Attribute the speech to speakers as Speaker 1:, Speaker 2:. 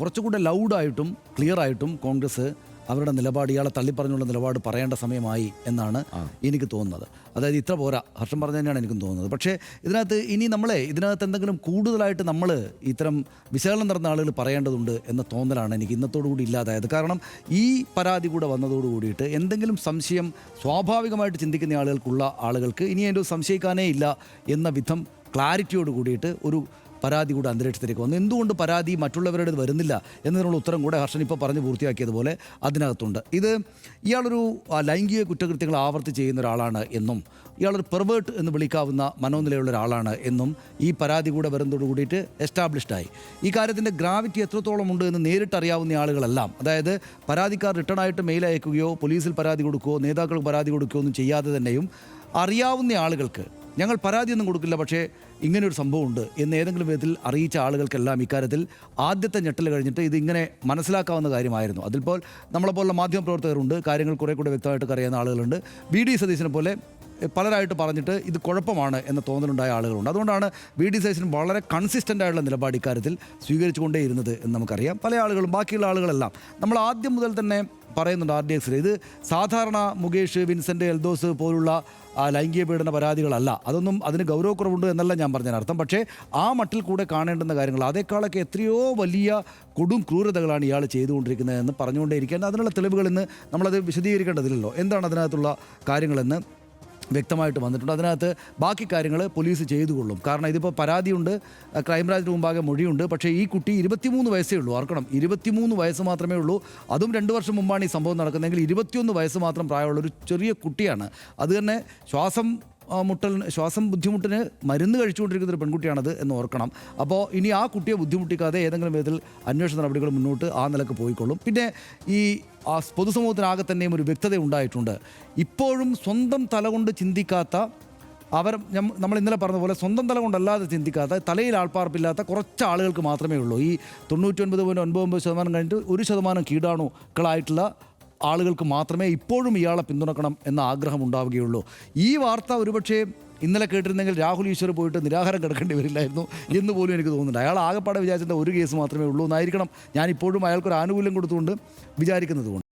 Speaker 1: കുറച്ചുകൂടെ ലൗഡായിട്ടും ക്ലിയറായിട്ടും കോൺഗ്രസ് അവരുടെ നിലപാട് ഇയാളെ തള്ളിപ്പറഞ്ഞുള്ള നിലപാട് പറയേണ്ട സമയമായി എന്നാണ് എനിക്ക് തോന്നുന്നത്. അതായത് ഇത്ര പോരാ. ഹർഷം പറഞ്ഞു തന്നെയാണ് എനിക്കും തോന്നുന്നത്. പക്ഷേ ഇതിനകത്ത് ഇനി നമ്മളെ ഇതിനകത്ത് എന്തെങ്കിലും കൂടുതലായിട്ട് നമ്മൾ ഇത്തരം വിശകലനം നടന്ന ആളുകൾ പറയേണ്ടതുണ്ട് എന്ന തോന്നലാണ് എനിക്ക് ഇന്നത്തോടുകൂടി ഇല്ലാതായത്. കാരണം ഈ പരാതി കൂടെ വന്നതോടുകൂടിയിട്ട് എന്തെങ്കിലും സംശയം സ്വാഭാവികമായിട്ട് ചിന്തിക്കുന്ന ആളുകൾക്കുള്ള ആളുകൾക്ക് ഇനി അതിന്റെ സംശയിക്കാനേ ഇല്ല എന്ന വിധം ക്ലാരിറ്റിയോട് കൂടിയിട്ട് ഒരു പരാതി കൂടെ അന്തരീക്ഷത്തിലേക്ക് വന്നു. എന്തുകൊണ്ട് പരാതി മറ്റുള്ളവരുടെ വരുന്നില്ല എന്നതിനുള്ള ഉത്തരം കൂടെ ഹർഷൻ ഇപ്പോൾ പറഞ്ഞ് പൂർത്തിയാക്കിയതുപോലെ അതിനകത്തുണ്ട്. ഇത് ഇയാളൊരു ലൈംഗിക കുറ്റകൃത്യങ്ങൾ ആവർത്തി ചെയ്യുന്ന ഒരാളാണ് എന്നും ഇയാളൊരു പെർവേർട്ട് എന്ന് വിളിക്കാവുന്ന മനോനിലയുള്ള ഒരാളാണ് എന്നും ഈ പരാതി കൂടെ വരുന്നതോട് കൂടിയിട്ട് എസ്റ്റാബ്ലിഷ്ഡായി ഈ കാര്യത്തിന്റെ ഗ്രാവിറ്റി എത്രത്തോളം ഉണ്ട് എന്ന് നേരിട്ട് അറിയാവുന്ന ആളുകളെല്ലാം അതായത് പരാതിക്കാർ റിട്ടേൺ ആയിട്ട് മെയിൽ അയക്കുകയോ പോലീസിൽ പരാതി കൊടുക്കുകയോ നേതാക്കൾക്ക് പരാതി കൊടുക്കുകയോ ഒന്നും ചെയ്യാതെ തന്നെയും അറിയാവുന്ന ആളുകൾക്ക് ഞങ്ങൾ പരാതിയൊന്നും കൊടുക്കില്ല പക്ഷേ ഇങ്ങനെയൊരു സംഭവമുണ്ട് എന്ന് ഏതെങ്കിലും വിധത്തിൽ അറിയിച്ച ആളുകൾക്കെല്ലാം ഇക്കാര്യത്തിൽ ആദ്യത്തെ ഞെട്ടൽ കഴിഞ്ഞിട്ട് ഇത് ഇങ്ങനെ മനസ്സിലാക്കാവുന്ന കാര്യമായിരുന്നു. അതിൽപ്പോൾ നമ്മളെപ്പോലുള്ള മാധ്യമപ്രവർത്തകരുണ്ട് കാര്യങ്ങൾ കുറേ കൂടെ വ്യക്തമായിട്ട് അറിയുന്ന ആളുകളുണ്ട്. ബി ഡി സതീശനെ പോലെ പലരായിട്ട് പറഞ്ഞിട്ട് ഇത് കുഴപ്പമാണ് എന്ന തോന്നലുണ്ടായ ആളുകളുണ്ട്. അതുകൊണ്ടാണ് വി ഡി സൈസിന് വളരെ കൺസിസ്റ്റന്റ് ആയിട്ടുള്ള നിലപാട് ഇക്കാര്യത്തിൽ സ്വീകരിച്ചുകൊണ്ടേയിരുന്നത് എന്ന് നമുക്കറിയാം. പല ആളുകളും ബാക്കിയുള്ള ആളുകളെല്ലാം നമ്മൾ ആദ്യം മുതൽ തന്നെ പറയുന്നുണ്ട് ആർ ഡി എക്സിൽ ഇത് സാധാരണ മുകേഷ് വിൻസെന്റ് എൽദോസ് പോലുള്ള ലൈംഗിക പീഡന പരാതികളല്ല. അതൊന്നും അതിന് ഗൗരവക്കുറവുണ്ട് എന്നല്ല ഞാൻ പറഞ്ഞതിന് അർത്ഥം. പക്ഷേ ആ മട്ടിൽ കൂടെ കാണേണ്ടുന്ന കാര്യങ്ങൾ അതേക്കാളൊക്കെ എത്രയോ വലിയ കൊടും ക്രൂരതകളാണ് ഇയാൾ ചെയ്തുകൊണ്ടിരിക്കുന്നത് എന്ന് പറഞ്ഞുകൊണ്ടേയിരിക്കാൻ അതിനുള്ള തെളിവുകൾ ഇന്ന് നമ്മളത് വിശദീകരിക്കേണ്ടതില്ലല്ലോ. എന്താണ് അതിനകത്തുള്ള കാര്യങ്ങളെന്ന് വ്യക്തമായിട്ട് വന്നിട്ടുണ്ട്. അതിനകത്ത് ബാക്കി കാര്യങ്ങൾ പോലീസ് ചെയ്തു കൊള്ളും കാരണം ഇതിപ്പോൾ പരാതിയുണ്ട് ക്രൈംബ്രാഞ്ചിന് മുമ്പാകെ മൊഴിയുണ്ട്. പക്ഷേ ഈ കുട്ടി ഇരുപത്തിമൂന്ന് വയസ്സേ ഉള്ളൂ ഓർക്കണം. ഇരുപത്തിമൂന്ന് വയസ്സ് മാത്രമേ ഉള്ളൂ. അതും രണ്ട് വർഷം മുമ്പാണ് ഈ സംഭവം നടക്കുന്നതെങ്കിൽ ഇരുപത്തിയൊന്ന് വയസ്സ് മാത്രം പ്രായമുള്ള ഒരു ചെറിയ കുട്ടിയാണ്. അത് തന്നെ ശ്വാസം മുട്ടലിന് ശ്വാസം ബുദ്ധിമുട്ടിന് മരുന്ന് കഴിച്ചുകൊണ്ടിരിക്കുന്ന ഒരു പെൺകുട്ടിയാണത് എന്ന് ഓർക്കണം. അപ്പോൾ ഇനി ആ കുട്ടിയെ ബുദ്ധിമുട്ടിക്കാതെ ഏതെങ്കിലും വിധത്തിൽ അന്വേഷണ നടപടികൾ മുന്നോട്ട് ആ നിലയ്ക്ക് പോയിക്കൊള്ളും. പിന്നെ ഈ ആ പൊതുസമൂഹത്തിനാകെ തന്നെയും ഒരു വ്യക്തത ഉണ്ടായിട്ടുണ്ട്. ഇപ്പോഴും സ്വന്തം തലകൊണ്ട് ചിന്തിക്കാത്ത അവർ നമ്മൾ ഇന്നലെ പറഞ്ഞ പോലെ സ്വന്തം തല കൊണ്ടല്ലാതെ ചിന്തിക്കാത്ത തലയിൽ ആൾപ്പാർപ്പില്ലാത്ത കുറച്ച് ആളുകൾക്ക് മാത്രമേ ഉള്ളൂ. ഈ തൊണ്ണൂറ്റി ഒൻപത് പോയിന്റ് ഒൻപത് ഒമ്പത് ശതമാനം കഴിഞ്ഞിട്ട് ഒരു ശതമാനം കീടാണുക്കളായിട്ടുള്ള ആളുകൾക്ക് മാത്രമേ ഇപ്പോഴും ഇയാളെ പിന്തുണക്കണം എന്ന ആഗ്രഹം ഉണ്ടാവുകയുള്ളൂ. ഈ വാർത്ത ഒരുപക്ഷേ ഇന്നലെ കേട്ടിരുന്നെങ്കിൽ രാഹുൽ ഈശ്വർ പോയിട്ട് നിരാഹാരം കിടക്കേണ്ടി വരില്ലായിരുന്നു എന്ന് പോലും എനിക്ക് തോന്നുന്നുണ്ട്. അയാൾ ആകെപ്പാടെ വിചാരിച്ചിട്ട് ഒരു കേസ് മാത്രമേ ഉള്ളൂ എന്നായിരിക്കണം. ഞാൻ ഇപ്പോഴും അയാൾക്കൊരു ആനുകൂല്യം കൊടുത്തുകൊണ്ട് വിചാരിക്കുന്നത് കൊണ്ട്